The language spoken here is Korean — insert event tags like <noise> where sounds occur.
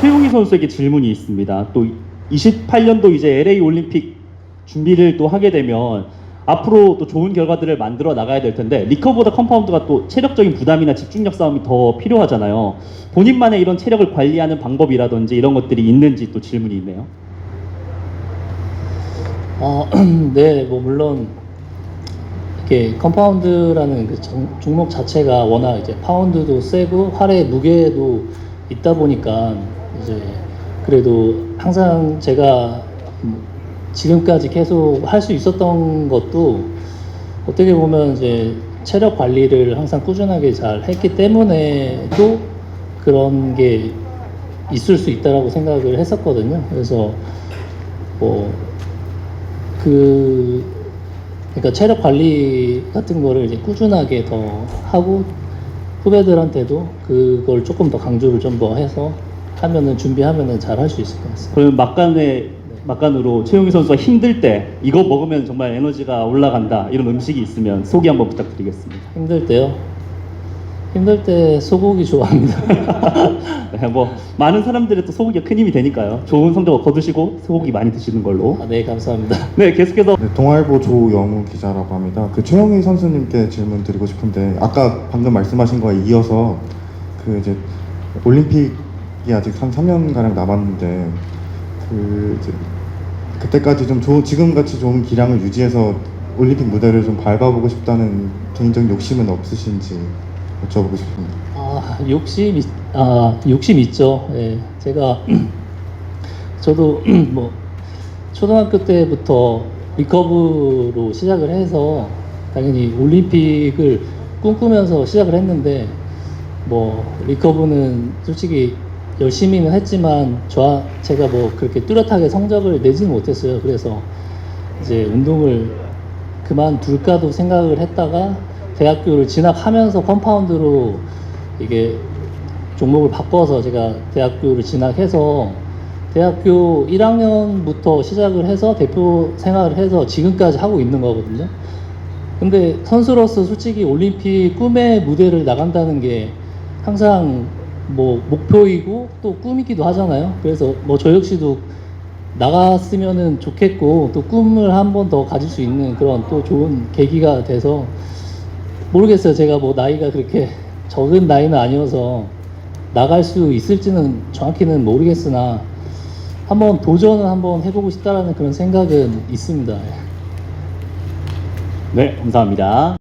최용희 선수에게 질문이 있습니다. 또 28년도 이제 LA 올림픽 준비를 또 하게 되면 앞으로 또 좋은 결과들을 만들어 나가야 될 텐데 리커보다 컴파운드가 또 체력적인 부담이나 집중력 싸움이 더 필요하잖아요. 본인만의 이런 체력을 관리하는 방법이라든지 이런 것들이 있는지 또 질문이 있네요. 어, <clears throat> 네, 뭐 물론 이렇게 컴파운드라는 그 종- 종목 자체가 워낙 이제 파운드도 세고 활의 무게도 있다 보니까 이제 그래도 항상 제가 음, 지금까지 계속 할 수 있었던 것도 어떻게 보면 이제 체력 관리를 항상 꾸준하게 잘 했기 때문에도 그런 게 있을 수 있다라고 생각을 했었거든요. 그래서 뭐그 그러니까 체력 관리 같은 거를 이제 꾸준하게 더 하고 후배들한테도 그걸 조금 더 강조를 좀 더 해서 하면은 준비하면은 잘 할 수 있을 것 같습니다. 그러면 막간에 막간으로 최용희 선수가 힘들 때 이거 먹으면 정말 에너지가 올라간다 이런 음식이 있으면 소개 한번 부탁드리겠습니다. 힘들 때요. 힘들 때 소고기 좋아합니다. <laughs> 네, 뭐 많은 사람들의 또 소고기가 큰 힘이 되니까요. 좋은 성적을 거두시고 소고기 많이 드시는 걸로. 아, 네, 감사합니다. 네, 계속해서 네, 동아일보 조영우 기자라고 합니다. 그 최영희 선수님께 질문 드리고 싶은데 아까 방금 말씀하신 거에 이어서 그 이제 올림픽 이 아직 한 3년 가량 남았는데 그 이제 그때까지 좀 좋은 지금 같이 좋은 기량을 유지해서 올림픽 무대를 좀 밟아보고 싶다는 개인적인 욕심은 없으신지 여쭤보고 싶습니다. 아, 욕심, 있, 아, 욕심 있죠. 예. 제가, <clears throat> 저도 <clears throat> 뭐, 초등학교 때부터 리커브로 시작을 해서 당연히 올림픽을 꿈꾸면서 시작을 했는데, 뭐, 리커브는 솔직히 열심히는 했지만, 저, 제가 뭐 그렇게 뚜렷하게 성적을 내지는 못했어요. 그래서 이제 운동을 그만둘까도 생각을 했다가 대학교를 진학하면서 컴파운드로 이게 종목을 바꿔서 제가 대학교를 진학해서 대학교 1학년부터 시작을 해서 대표 생활을 해서 지금까지 하고 있는 거거든요. 근데 선수로서 솔직히 올림픽 꿈의 무대를 나간다는 게 항상 뭐 목표이고 또 꿈이기도 하잖아요. 그래서 뭐 저 역시도 나갔으면은 좋겠고 또 꿈을 한 번 더 가질 수 있는 그런 또 좋은 계기가 돼서 모르겠어요. 제가 뭐 나이가 그렇게 적은 나이는 아니어서 나갈 수 있을지는 정확히는 모르겠으나 한번 도전을 한번 해보고 싶다라는 그런 생각은 있습니다. 네, 감사합니다.